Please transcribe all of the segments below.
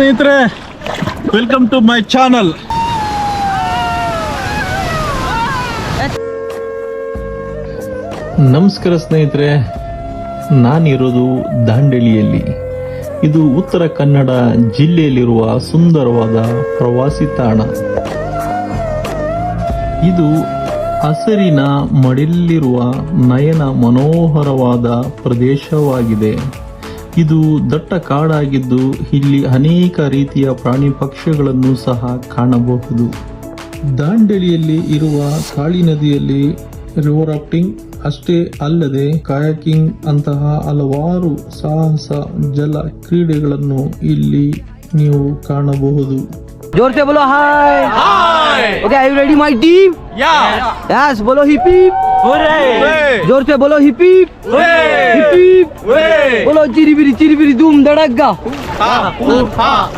ಸ್ನೇಹಿತರೆ welcome to my channel ನಮಸ್ಕಾರ ಸ್ನೇಹಿತರೆ, ನಾನಿರೋದು ದಾಂಡೇಲಿಯಲ್ಲಿ. ಇದು ಉತ್ತರ ಕನ್ನಡ ಜಿಲ್ಲೆಯಲ್ಲಿರುವ ಸುಂದರವಾದ ಪ್ರವಾಸಿ ತಾಣ. ಇದು ಹಸಿರಿನ ಮಡಿಲಿರುವ ನಯನ ಮನೋಹರವಾದ ಪ್ರದೇಶವಾಗಿದೆ. ಇದು ದಟ್ಟ ಕಾಡಾಗಿದ್ದು ಇಲ್ಲಿ ಅನೇಕ ರೀತಿಯ ಪ್ರಾಣಿ ಪಕ್ಷಿಗಳನ್ನು ಸಹ ಕಾಣಬಹುದು. ದಾಂಡೇಲಿಯಲ್ಲಿ ಇರುವ ಕಾಳಿ ನದಿಯಲ್ಲಿ ರಿವರಾಫ್ಟಿಂಗ್ ಅಷ್ಟೇ ಅಲ್ಲದೆ ಕಾಯಕಿಂಗ್ ಅಂತಹ ಹಲವಾರು ಸಾಹಸ ಜಲ ಕ್ರೀಡೆಗಳನ್ನು ಇಲ್ಲಿ ನೀವು ಕಾಣಬಹುದು. ಜೋರ್ಸೆ ಬೋಲೋ hi! Okay I ready my team yes ಬೋಲೋ ಹಿಪ್ಪಿ जोर से बोलो हिप हिप हिप हिप बोलो चिरी बिरी चिरी बिरी धूम धड़का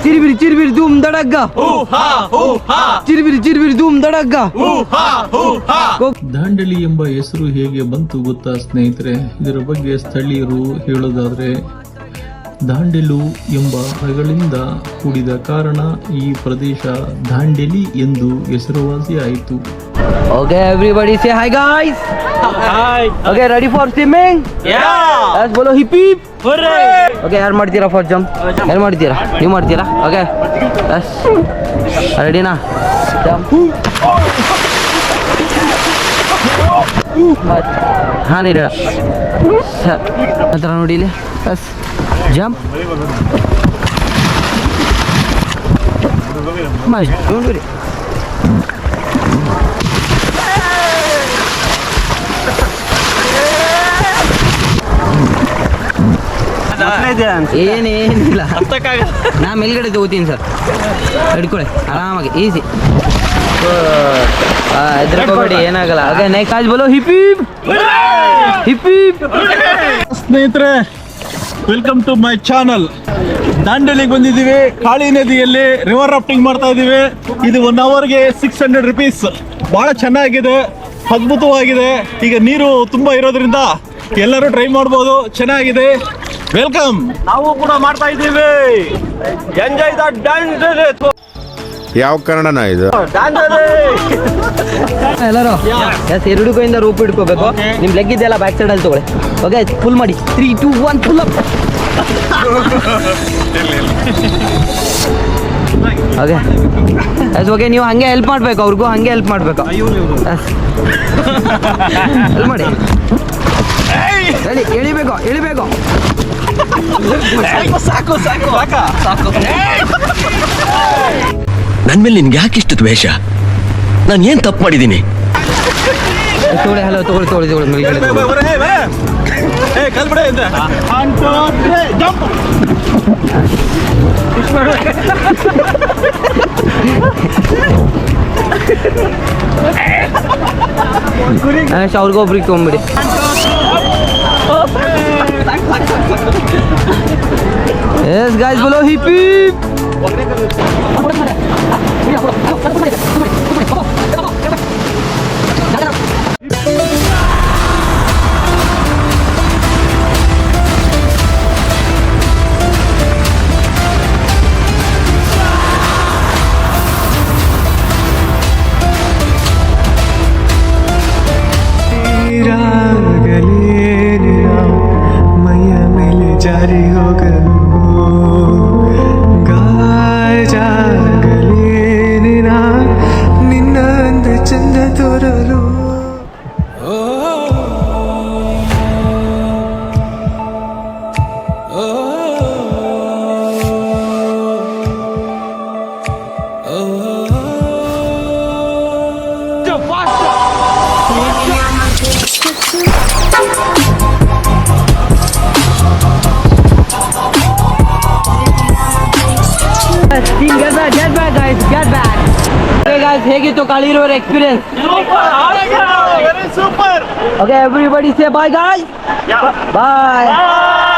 चिरी बिरी चिरी बिरी धूम धड़का चिरी बिरी चिरी बिरी धूम धड़का ದಾಂಡೇಲಿ ಎಂಬ ಹೆಸರು ಹೇಗೆ ಬಂತು ಗೊತ್ತಾ ಸ್ನೇಹಿತರೆ ಇದರ ಬಗ್ಗೆ ಸ್ಥಳೀಯರು ಹೇಳೋದಾದ್ರೆ ದಾಂಡೆಲು ಎಂಬ ರಗಳಿಂದ ಕೂಡಿದ ಕಾರಣ ಈ ಪ್ರದೇಶ ದಾಂಡೆಲಿ ಎಂದು ಹೆಸರುವಾಸಿಯಾಯಿತು. Okay everybody say hi guys Hi. Okay ready for swimming yeah Let's bolo hip hip. Hooray. Okay ಯಾರು ಮಾಡ್ತೀರಾ ಫಾರ್ ಜಂಪ್ ಯಾರು ಮಾಡ್ತೀರಾ? ನೀವು ಮಾಡ್ತೀರಾ? ಓಕೆ ಎಸ್ ರೆಡಿನಾ ಜಂಪ್ ಹಾಂ ರೀ ನಂತರ ನೋಡಿ ಇಲ್ಲಿ. ಬಸ್ ಜಂಪ್ ಮಾಡಿ ನೋಡಿ ಏನೇನಿಲ್ಲ ನಾ ಮೇಲ್ಗಡೆ ತಗೋತೀನಿ ಸರ್. ಹಿಡ್ಕೊಳ್ಳಿ ಆರಾಮಾಗಿ ಈಸಿ ಹೆದರ್ಕೋಬೇಡಿ, ಏನಾಗಲ್ಲ. ಓಕೆ ನೆಕ್ಸ್ಟ್ ಆಜ್ ಬೋಲೋ ಹಿಪ್ ಹಿಪ್ ಸ್ನೇಹಿತರೆ ವೆಲ್ಕಮ್ ಟು ಮೈ ಚಾನಲ್ ದಾಂಡೇಲಿಗೆ ಬಂದಿದ್ದೀವಿ. ಕಾಳಿ ನದಿಯಲ್ಲಿ ರಿವರ್ ರಾಫ್ಟಿಂಗ್ ಮಾಡ್ತಾ ಇದ್ದೀವಿ. ಇದು ಒನ್ ಅವರ್ಗೆ ಸಿಕ್ಸ್ ಹಂಡ್ರೆಡ್ ರುಪೀಸ್ ಬಹಳ ಚೆನ್ನಾಗಿದೆ. ಅದ್ಭುತವಾಗಿದೆ. ಈಗ ನೀರು ತುಂಬ ಇರೋದ್ರಿಂದ ಎಲ್ಲರೂ ಟ್ರೈ ಮಾಡ್ಬೋದು. ಚೆನ್ನಾಗಿದೆ. ವೆಲ್ಕಮ್ ನಾವು ಕೂಡ ಮಾಡ್ತಾ ಇದ್ದೀವಿ. ಎಂಜಾಯ್ ದ ಯಾವ ಕನ್ನಡನ ಇದು? ಎಲ್ಲರೂ? ಎಸ್ ಎರಡು ಕೈಯಿಂದ ರೂಪ ಹಿಡ್ಕೋಬೇಕು. ನಿಮ್ ಲೆಗ್ ಇದೆಯಲ್ಲ ಬ್ಯಾಕ್ ಸೈಡ್ ಅಲ್ಲಿ ತಗೊಳ್ಳಿ. ಓಕೆ ಫುಲ್ ಮಾಡಿ. Three two one full up okay yes okay ನೀವು ಹಂಗೆ ಹೆಲ್ಪ್ ಮಾಡ್ಬೇಕು ಅವ್ರಿಗೂ ಹಂಗೆ ಹೆಲ್ಪ್ ಮಾಡ್ಬೇಕು. ಹೆಲ್ಪ್ ಮಾಡಿ. ಹೇಳಿ ಎಳಿಬೇಕು ಎಳಿಬೇಕು. ಸಾಕು ಸಾಕು ಸಾಕು. ನನ್ ಮೇಲೆ ನಿನ್ಗೆ ಯಾಕೆ ಇಷ್ಟು ದ್ವೇಷ ನಾನು ಏನು ತಪ್ಪು ಮಾಡಿದ್ದೀನಿ ತಗೊಳ್ಳಿ ಹಲೋ ತಗೊಳ್ಳಿ ತಗೊಳ್ಳಿ ತಗೊಳ್ಳಿ ಮೇಲ್ಗಡೆ ಅವ್ರಿಗೊಬ್ರಿಗೆ ತೊಗೊಂಬಿಡಿ ಎಸ್ ಗಾಯ್ಸ್ ಬೋಲೋ hip hip Team get back, get back guys, get back. Hey guys, hey to Kali Road experience. Super, very super. Okay, everybody say bye guys. Yeah. Bye. bye.